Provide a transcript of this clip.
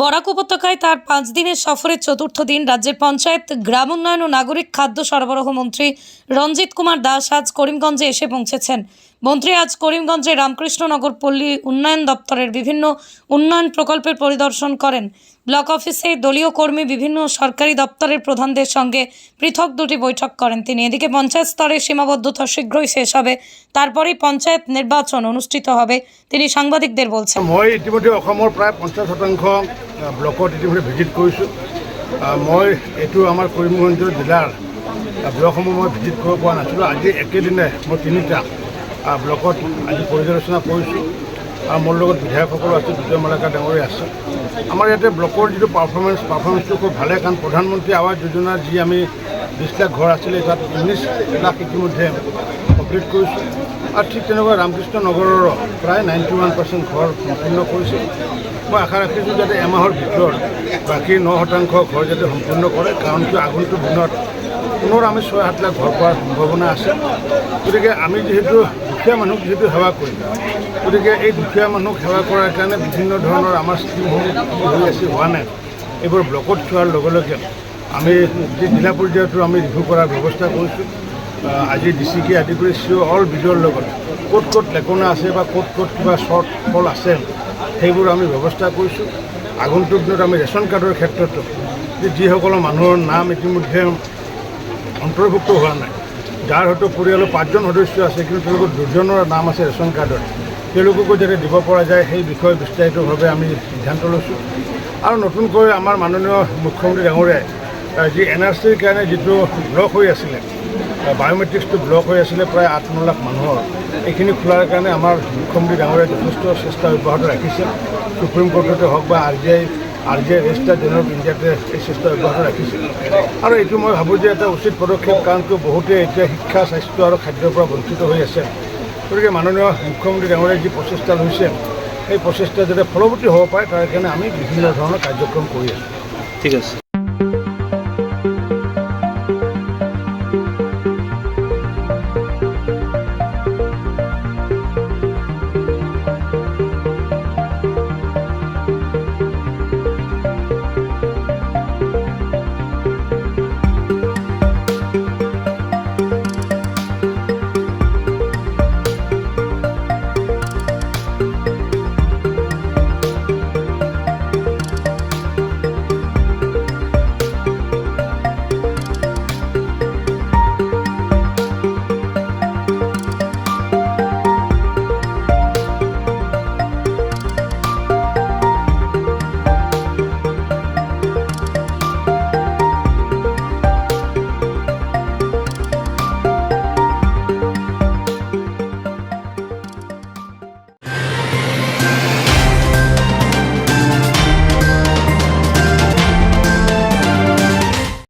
বরাক উপত্যকায় তার পাঁচ দিনের সফরের চতুর্থ দিন রাজ্যের পঞ্চায়েত, গ্রাম উন্নয়ন ও নাগরিক খাদ্য সরবরাহ মন্ত্রী রঞ্জিত কুমার দাস আজ করিমগঞ্জে এসে পৌঁছেছেন। মন্ত্রী আজ করিমগঞ্জে রামকৃষ্ণনগর পল্লী উন্নয়ন দপ্তরের বিভিন্ন উন্নয়ন প্রকল্পের পরিদর্শন করেন। ব্লক অফিসে দলীয় কর্মী বিভিন্ন সরকারি দপ্তরের প্রধানদের সঙ্গে পৃথক দুটি বৈঠক করেন। তিনি এদিকে পঞ্চায়েত স্তরে সীমাবদ্ধতা শীঘ্রই শেষ হবে, তারপরেই পঞ্চায়েত নির্বাচন অনুষ্ঠিত হবে, তিনি সাংবাদিকদের বলছেন। মই ইতিমধ্যে শতাংশ ব্লকত ইতিমধ্যে ভিজিট কৰিছোঁ। মই এইটো আমাৰ কৰিমগঞ্জ জিলাৰ ব্লকসমূহ মই ভিজিট কৰিব পৰা নাছিলোঁ। আজি একেদিনাই মই তিনিটা ব্লকত আজি পৰ্যালোচনা কৰিছোঁ। আৰু মোৰ লগত বিধায়কসকলো আছে, বিজয় মালাকা ডাঙৰীয়া আছে। আমাৰ ইয়াতে ব্লকৰ যিটো পাৰফৰ্মেঞ্চ পাৰফৰ্মেঞ্চটো খুব ভালে। কাৰণ প্ৰধানমন্ত্ৰী আৱাস যোজনাৰ যি আমি বিছ লাখ ঘৰ আছিলে তাত ঊনৈছ লাখ ইতিমধ্যে কমপ্লিট কৰিছোঁ। আৰু ঠিক তেনেকুৱা ৰামকৃষ্ণ নগৰৰ প্ৰায় নাইণ্টি ওৱান পাৰ্চেণ্ট ঘৰ সম্পূৰ্ণ কৰিছে। মই আশা ৰাখিছোঁ যাতে এমাহৰ ভিতৰত বাকী ন শতাংশ ঘৰ যাতে সম্পূৰ্ণ কৰে, কাৰণ কিয় আগন্তুক দিনত পুনৰ আমি ছয় সাত লাখ ঘৰ পোৱাৰ সম্ভাৱনা আছে। গতিকে আমি যিহেতু দুখীয়া মানুহক যিহেতু সেৱা কৰিম, গতিকে এই দুখীয়া মানুহক সেৱা কৰাৰ কাৰণে বিভিন্ন ধৰণৰ আমাৰ স্কীমসমূহ হৈ আছে হোৱা নাই। এইবোৰ ব্লকত চোৱাৰ লগে লগে আমি জিলা পৰ্যায়তো আমি ৰিভিউ কৰাৰ ব্যৱস্থা কৰিছোঁ আজি ডি চি কে আদি কৰি চি অল বিজয়ৰ লগত ক'ত ক'ত লেকনা আছে বা ক'ত ক'ত কিবা শ্বৰ্ট ফল আছে, সেইবোৰ আমি ব্যৱস্থা কৰিছোঁ। আগন্তুক দিনত আমি ৰেচন কাৰ্ডৰ ক্ষেত্ৰতো যিসকলৰ মানুহৰ নাম ইতিমধ্যে অন্তৰ্ভুক্ত হোৱা নাই, যাৰ হয়তো পৰিয়ালৰ পাঁচজন সদস্য আছে, কিন্তু তেওঁলোকৰ দুজনৰ নাম আছে ৰেচন কাৰ্ডত তেওঁলোককো যাতে দিব পৰা যায় সেই বিষয়ে বিস্তাৰিতভাৱে আমি সিদ্ধান্ত লৈছোঁ। আৰু নতুনকৈ আমাৰ মাননীয় মুখ্যমন্ত্ৰী ডাঙৰীয়াই যি এন আৰ চিৰ কাৰণে যিটো ব্লক হৈ আছিলে বায়'মেট্ৰিক্সটো ব্লক হৈ আছিলে প্ৰায় আঠ, ন লাখ মানুহৰ, এইখিনি খোলাৰ কাৰণে আমাৰ মুখ্যমন্ত্ৰী ডাঙৰীয়াই যথেষ্ট চেষ্টা অব্যাহত ৰাখিছে। সুপ্ৰিম কোৰ্টতে হওক বা R G I R G I registrar general ইণ্ডিয়াতে এই চেষ্টা অব্যাহত ৰাখিছে। আৰু এইটো মই ভাবোঁ যে এটা উচিত পদক্ষেপ কাৰণ কিয় বহুতে এতিয়া শিক্ষা, স্বাস্থ্য আৰু খাদ্যৰ পৰা বঞ্চিত হৈ আছে। গতিকে মাননীয় মুখ্যমন্ত্ৰী ডাঙৰীয়াই যি প্ৰচেষ্টা লৈছে, সেই প্ৰচেষ্টা যাতে ফলৱতী হ'ব পাৰে, তাৰ কাৰণে আমি বিভিন্ন ধৰণৰ কাৰ্যক্ৰম কৰি আছোঁ। ঠিক আছে।